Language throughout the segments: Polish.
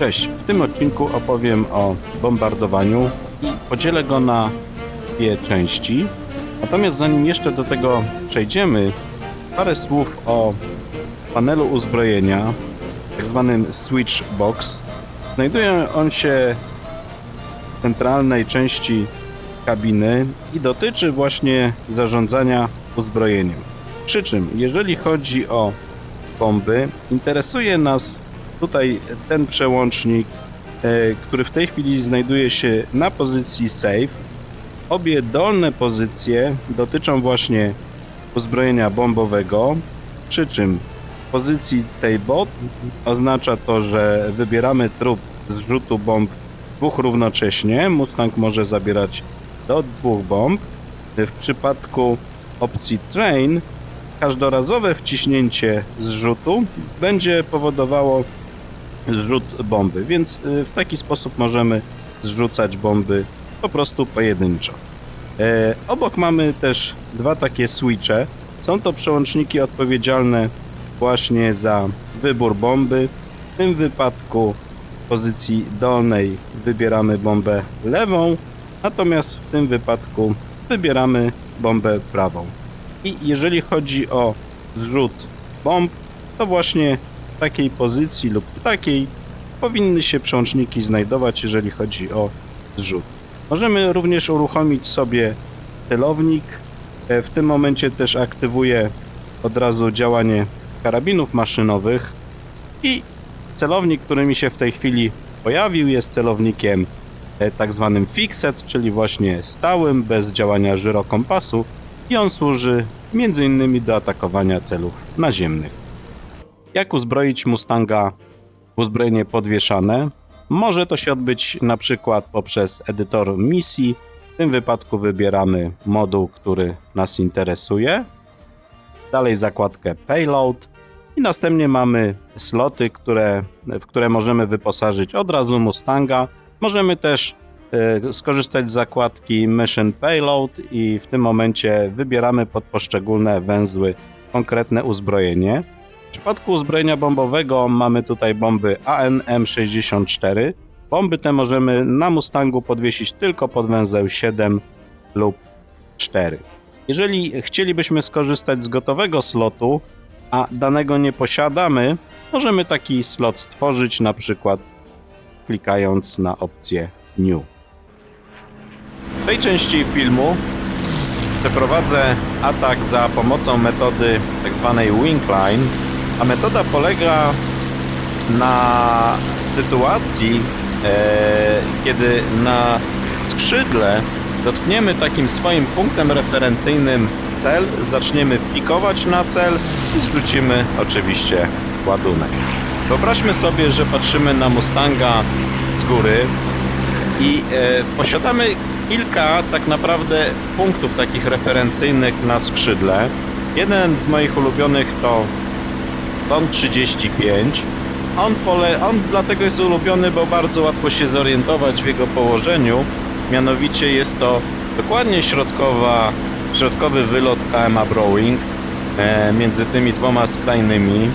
Cześć, w tym odcinku opowiem o bombardowaniu i podzielę go na dwie części. Natomiast zanim jeszcze do tego przejdziemy, parę słów o panelu uzbrojenia, tak zwanym switch box. Znajduje on się w centralnej części kabiny i dotyczy właśnie zarządzania uzbrojeniem. Przy czym, jeżeli chodzi o bomby, interesuje nas tutaj ten przełącznik, e, który w tej chwili znajduje się na pozycji save. Obie dolne pozycje dotyczą właśnie uzbrojenia bombowego, przy czym w pozycji tej bot oznacza to, że wybieramy trup zrzutu bomb dwóch równocześnie. Mustang może zabierać do dwóch bomb. W przypadku opcji train każdorazowe wciśnięcie zrzutu będzie powodowało zrzut bomby, więc y, w taki sposób możemy zrzucać bomby po prostu pojedynczo. E, obok mamy też dwa takie switche. Są to przełączniki odpowiedzialne właśnie za wybór bomby. W tym wypadku w pozycji dolnej wybieramy bombę lewą, natomiast w tym wypadku wybieramy bombę prawą. I jeżeli chodzi o zrzut bomb, to właśnie takiej pozycji lub takiej powinny się przełączniki znajdować, jeżeli chodzi o zrzut. Możemy również uruchomić sobie celownik. E, W tym momencie też aktywuję od razu działanie karabinów maszynowych i celownik, który mi się w tej chwili pojawił jest celownikiem e, tak zwanym fixed, czyli właśnie stałym, bez działania żyrokompasu i on służy m.in. do atakowania celów naziemnych. Jak uzbroić Mustanga uzbrojenie podwieszane? Może to się odbyć na przykład poprzez edytor misji. W tym wypadku wybieramy moduł, który nas interesuje. Dalej zakładkę Payload i następnie mamy sloty, które, w które możemy wyposażyć od razu Mustanga. Możemy też e, skorzystać z zakładki Mission Payload i w tym momencie wybieramy pod poszczególne węzły konkretne uzbrojenie. W przypadku uzbrojenia bombowego mamy tutaj bomby ANM64. Bomby te możemy na Mustangu podwiesić tylko pod węzeł 7 lub 4. Jeżeli chcielibyśmy skorzystać z gotowego slotu, a danego nie posiadamy, możemy taki slot stworzyć na przykład klikając na opcję New. W tej części filmu przeprowadzę atak za pomocą metody tzw. Winkline, a metoda polega na sytuacji, e, kiedy na skrzydle dotkniemy takim swoim punktem referencyjnym cel, zaczniemy pikować na cel i zrzucimy oczywiście ładunek. Wyobraźmy sobie, że patrzymy na Mustanga z góry i e, posiadamy kilka tak naprawdę punktów takich referencyjnych na skrzydle. Jeden z moich ulubionych to Ton 35. On, pole, on dlatego jest ulubiony, bo bardzo łatwo się zorientować w jego położeniu. Mianowicie jest to dokładnie środkowa, środkowy wylot KMA Browing e, między tymi dwoma skrajnymi.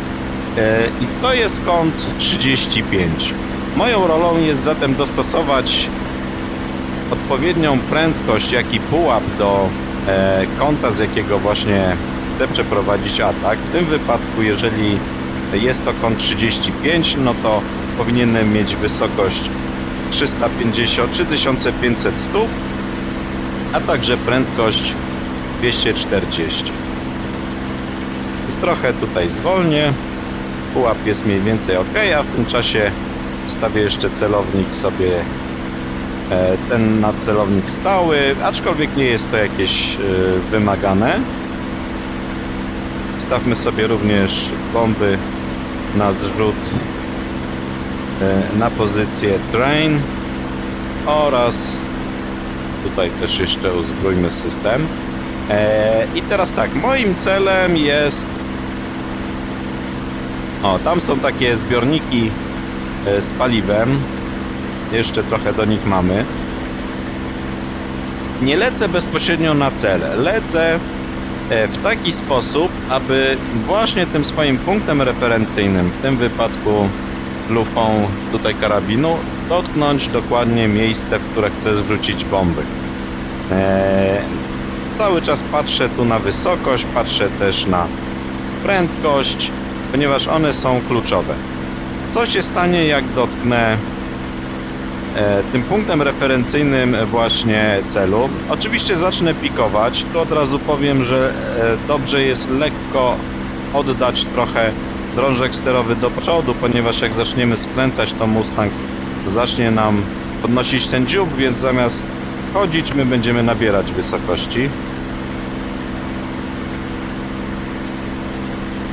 E, I to jest kąt 35. Moją rolą jest zatem dostosować odpowiednią prędkość, jak i pułap do e, kąta, z jakiego właśnie chcę przeprowadzić atak. W tym wypadku, jeżeli jest to kąt 35, no to powinienem mieć wysokość 350, 3500 stóp, a także prędkość 240. Więc trochę tutaj zwolnię. Pułap jest mniej więcej ok, a w tym czasie ustawię jeszcze celownik sobie e, ten na celownik stały, aczkolwiek nie jest to jakieś e, wymagane. Stawmy sobie również bomby na zrzut e, na pozycję train oraz tutaj też jeszcze uzbrójmy system. E, I teraz tak, moim celem jest o, tam są takie zbiorniki e, z paliwem. Jeszcze trochę do nich mamy. Nie lecę bezpośrednio na cel. Lecę w taki sposób, aby właśnie tym swoim punktem referencyjnym, w tym wypadku lufą tutaj karabinu dotknąć dokładnie miejsce, w które chcę zrzucić bomby. Eee, cały czas patrzę tu na wysokość, patrzę też na prędkość, ponieważ one są kluczowe. Co się stanie, jak dotknę e, tym punktem referencyjnym właśnie celu? Oczywiście zacznę pikować. Tu od razu powiem, że e, dobrze jest lekko oddać trochę drążek sterowy do przodu, ponieważ jak zaczniemy skręcać, to Mustang zacznie nam podnosić ten dziób, więc zamiast chodzić, my będziemy nabierać wysokości.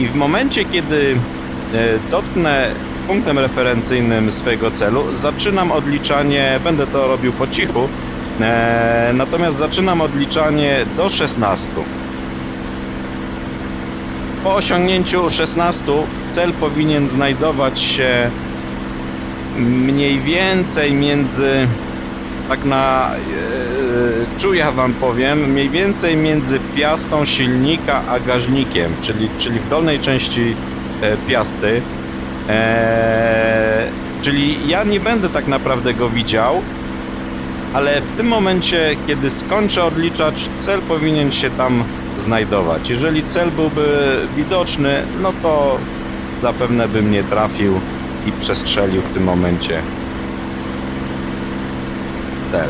I w momencie, kiedy e, dotknę punktem referencyjnym swojego celu, zaczynam odliczanie, będę to robił po cichu, e, natomiast zaczynam odliczanie do 16. Po osiągnięciu 16 cel powinien znajdować się mniej więcej między tak na e, czuja wam powiem, mniej więcej między piastą silnika a gaźnikiem, czyli, czyli w dolnej części e, piasty. E, czyli ja nie będę tak naprawdę go widział, ale w tym momencie, kiedy skończę odliczacz, cel powinien się tam znajdować. Jeżeli cel byłby widoczny, no to zapewne bym nie trafił i przestrzelił w tym momencie cel.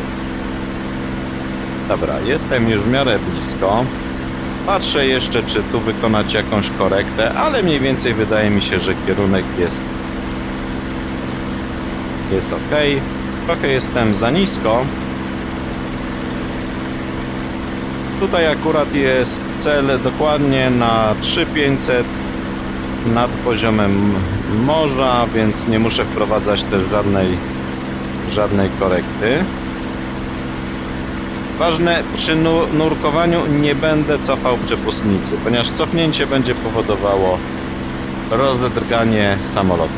Dobra, jestem już w miarę blisko. Patrzę jeszcze, czy tu wykonać jakąś korektę, ale mniej więcej wydaje mi się, że kierunek jest jest ok. Trochę jestem za nisko. Tutaj akurat jest cel dokładnie na 3500 nad poziomem morza, więc nie muszę wprowadzać też żadnej żadnej korekty. Ważne, przy nu- nurkowaniu nie będę cofał przepustnicy, ponieważ cofnięcie będzie powodowało rozedrganie samolotu.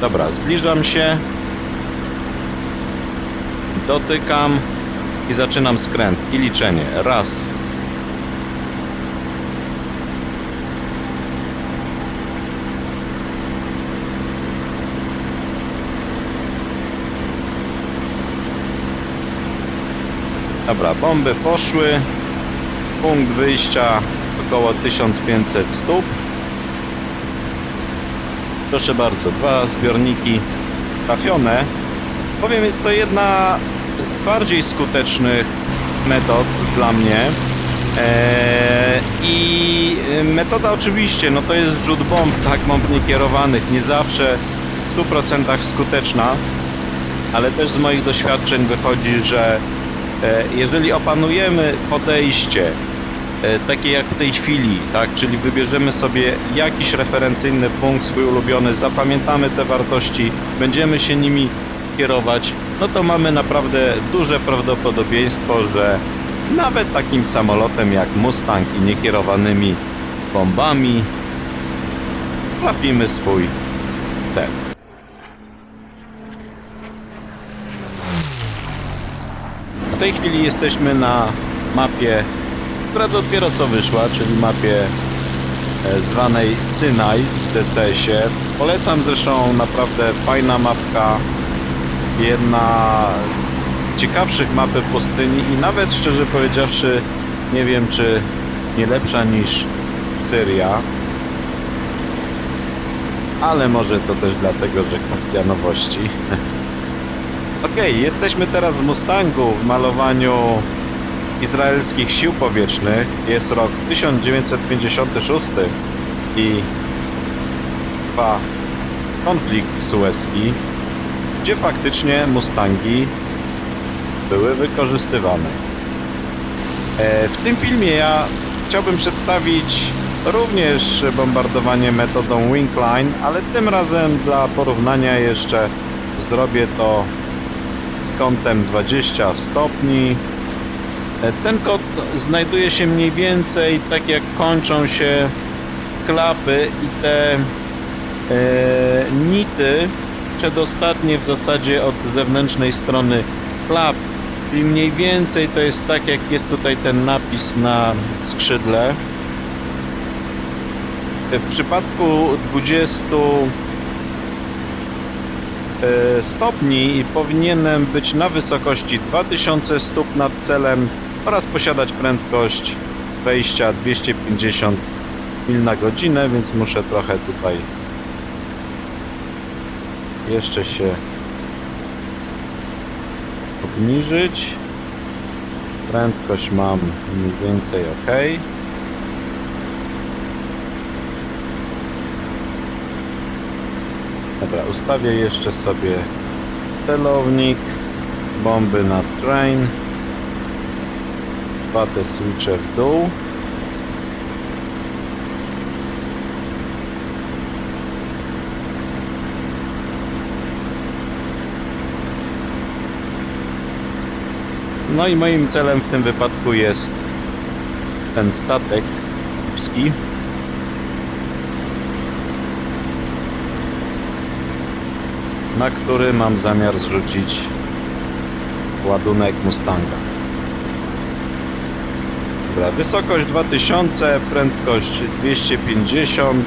Dobra, zbliżam się, dotykam i zaczynam skręt i liczenie. Raz, Dobra, bomby poszły. Punkt wyjścia około 1500 stóp. Proszę bardzo, dwa zbiorniki trafione. Powiem, jest to jedna z bardziej skutecznych metod dla mnie. Eee, I metoda oczywiście, no to jest rzut bomb, tak, bomb niekierowanych, nie zawsze w 100% skuteczna, ale też z moich doświadczeń wychodzi, że jeżeli opanujemy podejście e, takie jak w tej chwili, tak, czyli wybierzemy sobie jakiś referencyjny punkt swój ulubiony, zapamiętamy te wartości, będziemy się nimi kierować, no to mamy naprawdę duże prawdopodobieństwo, że nawet takim samolotem jak Mustang i niekierowanymi bombami trafimy swój cel. W tej chwili jesteśmy na mapie, która dopiero co wyszła, czyli mapie e, zwanej Synaj w DCS-ie. Polecam zresztą naprawdę fajna mapka, jedna z ciekawszych mapy pustyni i nawet szczerze powiedziawszy nie wiem czy nie lepsza niż Syria. Ale może to też dlatego, że kwestia nowości. Okej, jesteśmy teraz w Mustangu w malowaniu izraelskich sił powietrznych. Jest rok 1956 i trwa konflikt sueski, gdzie faktycznie Mustangi były wykorzystywane. E, W tym filmie ja chciałbym przedstawić również bombardowanie metodą Wingline, ale tym razem dla porównania jeszcze zrobię to z kątem 20 stopni. E, Ten kąt znajduje się mniej więcej tak jak kończą się klapy i te e, nity przedostatnie w zasadzie od zewnętrznej strony klap. I mniej więcej to jest tak jak jest tutaj ten napis na skrzydle. E, W przypadku 20 e, stopni i powinienem być na wysokości 2000 stóp nad celem oraz posiadać prędkość wejścia 250 mil na godzinę, więc muszę trochę tutaj jeszcze się obniżyć. Prędkość mam mniej więcej ok. Dobra, ustawię jeszcze sobie celownik, bomby na train, dwa te switche w dół. No i moim celem w tym wypadku jest ten statek pski. Na który mam zamiar zrzucić ładunek Mustanga. Dobra, wysokość 2000, prędkość 250.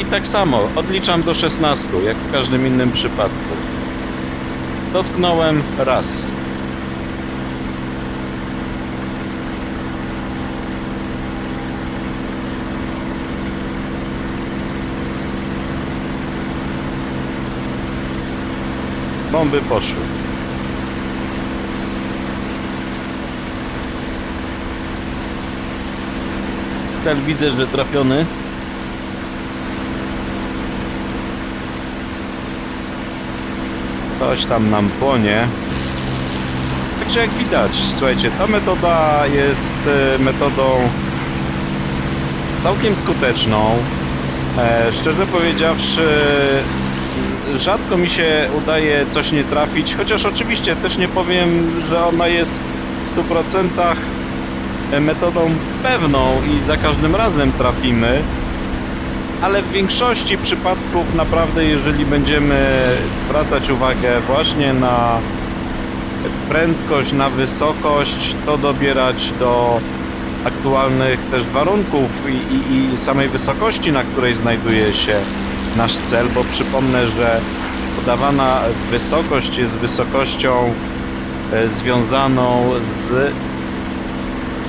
I tak samo, odliczam do 16, jak w każdym innym przypadku. Dotknąłem raz. Bomby poszły. Cel widzę, że trafiony. Coś tam nam płonie. Także jak widać, słuchajcie, ta metoda jest e, metodą całkiem skuteczną. E, szczerze powiedziawszy, rzadko mi się udaje coś nie trafić, chociaż oczywiście też nie powiem, że ona jest w 100% metodą pewną i za każdym razem trafimy, ale w większości przypadków naprawdę jeżeli będziemy zwracać uwagę właśnie na prędkość, na wysokość, to dobierać do aktualnych też warunków i, i, i samej wysokości, na której znajduje się nasz cel, bo przypomnę, że podawana wysokość jest wysokością e, związaną z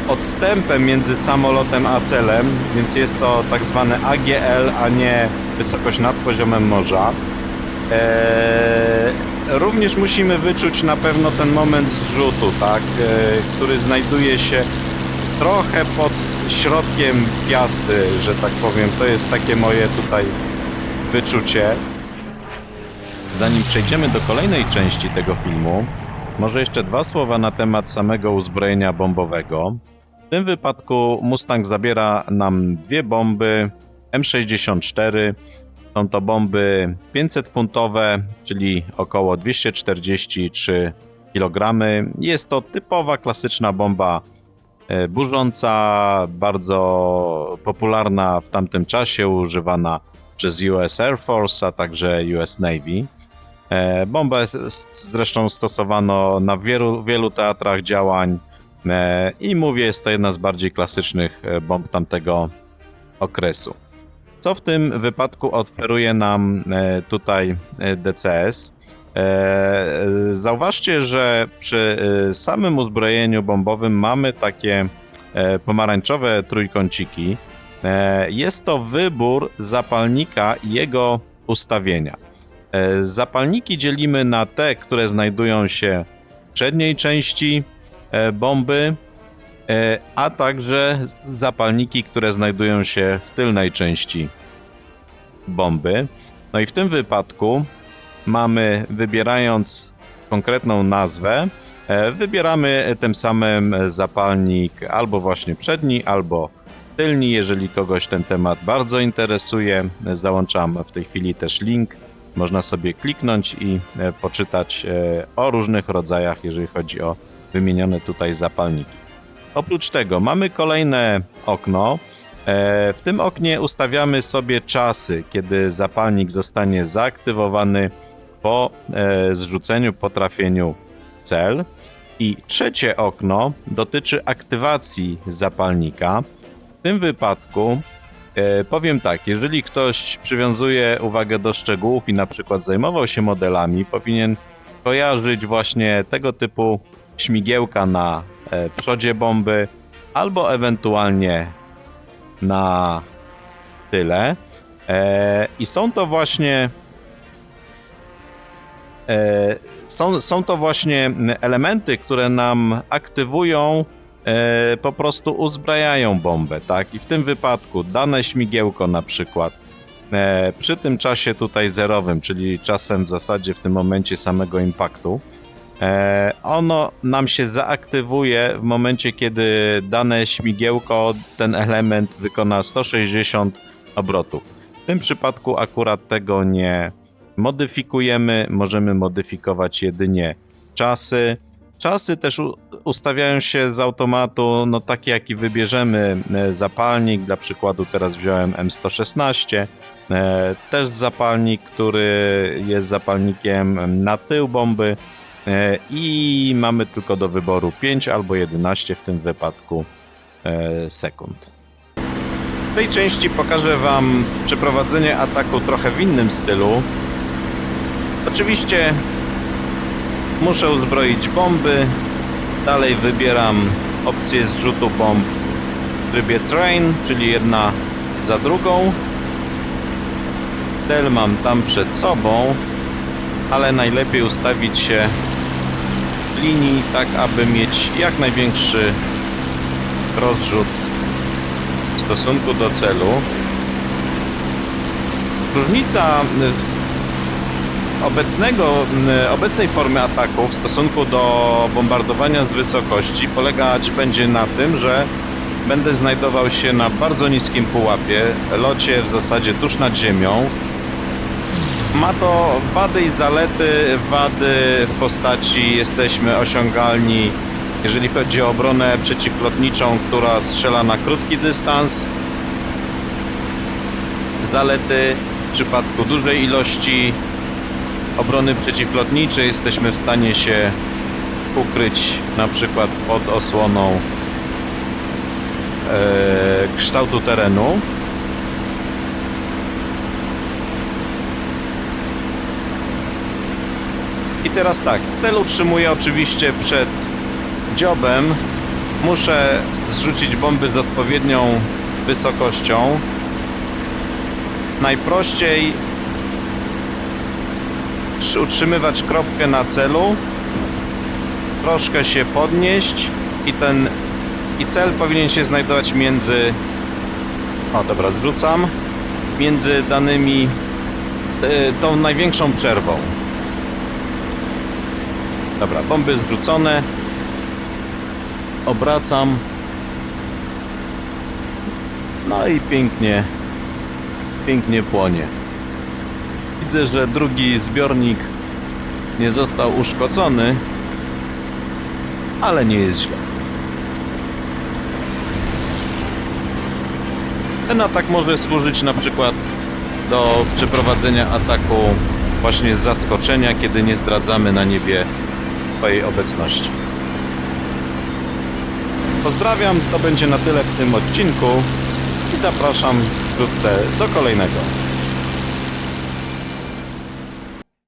odstępem między samolotem a celem, więc jest to tak zwane AGL, a nie wysokość nad poziomem morza. Eee, również musimy wyczuć na pewno ten moment zrzutu, tak, eee, który znajduje się trochę pod środkiem piasty, że tak powiem. To jest takie moje tutaj wyczucie. Zanim przejdziemy do kolejnej części tego filmu, może jeszcze dwa słowa na temat samego uzbrojenia bombowego. W tym wypadku Mustang zabiera nam dwie bomby M64. Są to bomby 500-funtowe, czyli około 243 kg. Jest to typowa, klasyczna bomba e, burząca, bardzo popularna w tamtym czasie, używana przez US Air Force, a także US Navy. E, bombę zresztą stosowano na wielu, wielu teatrach działań e, i mówię, jest to jedna z bardziej klasycznych e, bomb tamtego okresu. Co w tym wypadku oferuje nam tutaj DCS? Zauważcie, że przy samym uzbrojeniu bombowym mamy takie pomarańczowe trójkąciki. Jest to wybór zapalnika i jego ustawienia. E, zapalniki dzielimy na te, które znajdują się w przedniej części e, bomby, e, a także zapalniki, które znajdują się w tylnej części bomby. No i w tym wypadku mamy, wybierając konkretną nazwę, wybieramy tym samym zapalnik albo właśnie przedni, albo tylni. Jeżeli kogoś ten temat bardzo interesuje, załączam w tej chwili też link można sobie kliknąć i e, poczytać e, o różnych rodzajach, jeżeli chodzi o wymienione tutaj zapalniki. Oprócz tego mamy kolejne okno. E, w tym oknie ustawiamy sobie czasy, kiedy zapalnik zostanie zaaktywowany po zrzuceniu, po trafieniu cel. I trzecie okno dotyczy aktywacji zapalnika. Tym wypadku E, powiem tak, jeżeli ktoś przywiązuje uwagę do szczegółów i na przykład zajmował się modelami, powinien kojarzyć właśnie tego typu śmigiełka na e, przodzie bomby albo ewentualnie na tyle. E, I są to właśnie e, są, są to właśnie elementy, które nam aktywują, e, po prostu uzbrajają bombę, tak? I w tym wypadku dane śmigiełko na przykład e, przy tym czasie tutaj zerowym, czyli czasem w zasadzie w tym momencie samego impaktu, e, ono nam się zaaktywuje w momencie, kiedy dane śmigiełko, ten element wykona 160 obrotów. W tym przypadku akurat tego nie modyfikujemy, możemy modyfikować jedynie czasy. Czasy też ustawiają się z automatu, no takie jaki wybierzemy e, zapalnik, dla przykładu teraz wziąłem M116, e, też zapalnik, który jest zapalnikiem na tył bomby e, i mamy tylko do wyboru 5 albo 11 w tym wypadku sekund. W tej części pokażę Wam przeprowadzenie ataku trochę w innym stylu. Oczywiście muszę uzbroić bomby. Dalej wybieram opcję zrzutu bomb w trybie train, czyli jedna za drugą. Cel mam tam przed sobą, ale najlepiej ustawić się w linii, tak aby mieć jak największy rozrzut w stosunku do celu. Różnica obecnego, y, obecnej formy ataku w stosunku do bombardowania z wysokości polegać będzie na tym, że będę znajdował się na bardzo niskim pułapie, locie w zasadzie tuż nad ziemią. Ma to wady i zalety. Wady w postaci jesteśmy osiągalni, jeżeli chodzi o obronę przeciwlotniczą, która strzela na krótki dystans. Zalety w przypadku dużej ilości obrony przeciwlotniczej jesteśmy w stanie się ukryć na przykład pod osłoną e, kształtu terenu. I teraz tak, cel utrzymuję oczywiście przed dziobem. Muszę zrzucić bomby z odpowiednią wysokością. Najprościej trzy- utrzymywać kropkę na celu, troszkę się podnieść i ten i cel powinien się znajdować między o dobra, zwrócam między danymi y, tą największą przerwą. Dobra, bomby zwrócone. Obracam. No i pięknie, pięknie płonie. Widzę, że drugi zbiornik nie został uszkodzony, ale nie jest źle. Ten atak może służyć na przykład do przeprowadzenia ataku właśnie z zaskoczenia, kiedy nie zdradzamy na niebie swojej obecności. Pozdrawiam, to będzie na tyle w tym odcinku i zapraszam wkrótce do kolejnego.